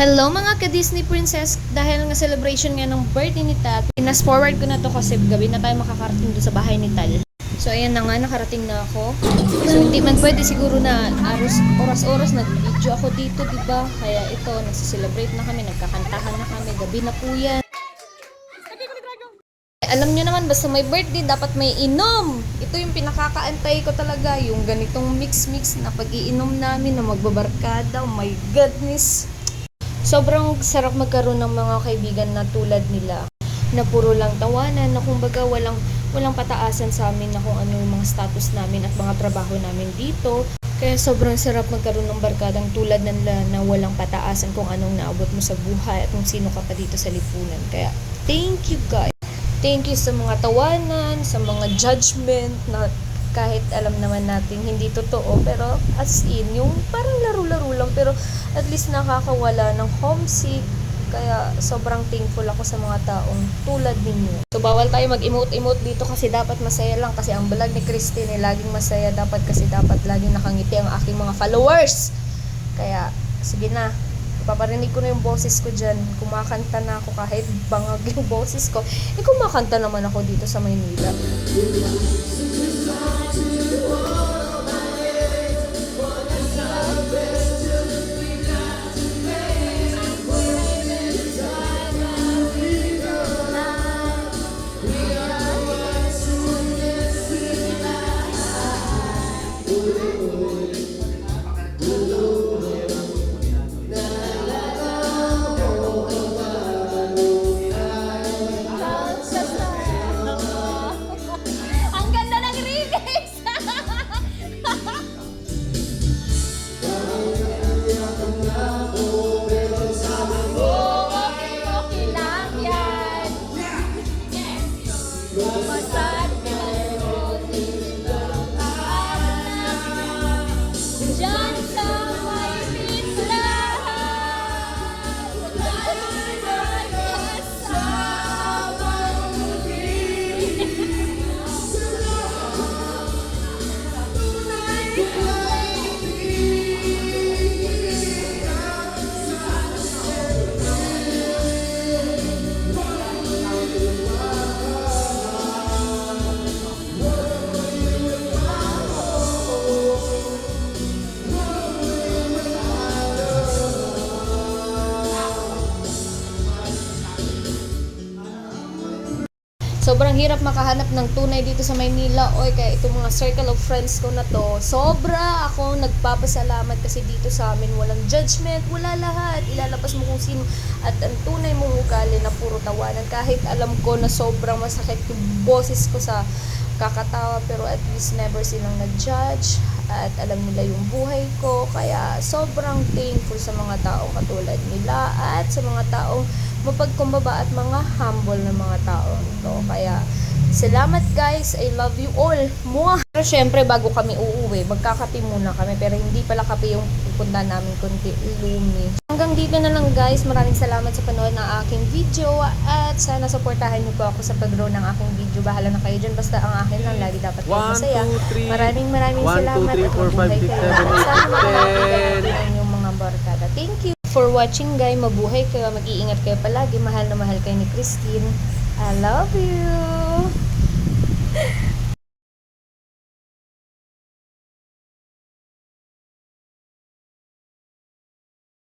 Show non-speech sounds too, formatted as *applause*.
Hello mga ka-Disney Princess! Dahil nga celebration nga ng birthday ni Tat, pinas forward ko na to kasi gabi na tayo makakarating doon sa bahay ni Tal. So ayan na nga, nakarating na ako. So hindi man pwede siguro na aros, oras-oras nag-video ako dito, di ba? Kaya ito, nagsiselebrate na kami, nagkakantahan na kami, gabi na po yan. Alam nyo naman, basta may birthday, dapat may inom. Ito yung pinakakaantay ko talaga, yung ganitong mix-mix na pag-iinom namin na magbabarkada. Oh my goodness! Sobrang sarap magkaroon ng mga kaibigan na tulad nila na puro lang tawanan, na kumbaga walang, walang pataasan sa amin na kung ano yung mga status namin at mga trabaho namin dito. Kaya sobrang sarap magkaroon ng barkadang tulad nila na walang pataasan kung anong naabot mo sa buhay at kung sino ka pa dito sa lipunan. Kaya thank you guys. Thank you sa mga tawanan, sa mga judgment na kahit alam naman natin hindi totoo pero as in yung parang laro-laro lang pero at least nakakawala ng homesick kaya sobrang thankful ako sa mga taong tulad ninyo. So bawal tayo mag-emote-emote dito kasi dapat masaya lang kasi ang vlog ni Christine ay laging masaya dapat kasi dapat laging nakangiti ang aking mga followers. Kaya sige na, paparinig ko na yung boses ko dyan. Kumakanta na ako kahit bangag yung boses ko. Eh kumakanta naman ako dito sa Maynila. Sobrang hirap makahanap ng tunay dito sa Maynila. Oy, kaya itong mga circle of friends ko na to, sobra ako nagpapasalamat kasi dito sa amin walang judgment, wala lahat. Ilalabas mo kung sino at ang tunay mong ugali na puro tawanan. Kahit alam ko na sobrang masakit yung boses ko sa kakatawa pero at least never silang nag-judge at alam nila yung buhay ko. Kaya sobrang thankful sa mga taong katulad nila at sa mga taong mapagkumbaba at mga humble na mga tao to kaya salamat guys. I love you all. Mwah! pero syempre bago kami uuwi magkakape muna kami pero hindi pala kape yung pupunta namin kundi lumi dito na lang guys. Maraming salamat sa panood ng aking video at sana supportahan niyo po ako sa pag-grow ng aking video. Bahala na kayo dyan. Basta ang akin lang. Lagi dapat kayo masaya. maraming maraming salamat at mabuhay kayo. Sana makakita *laughs*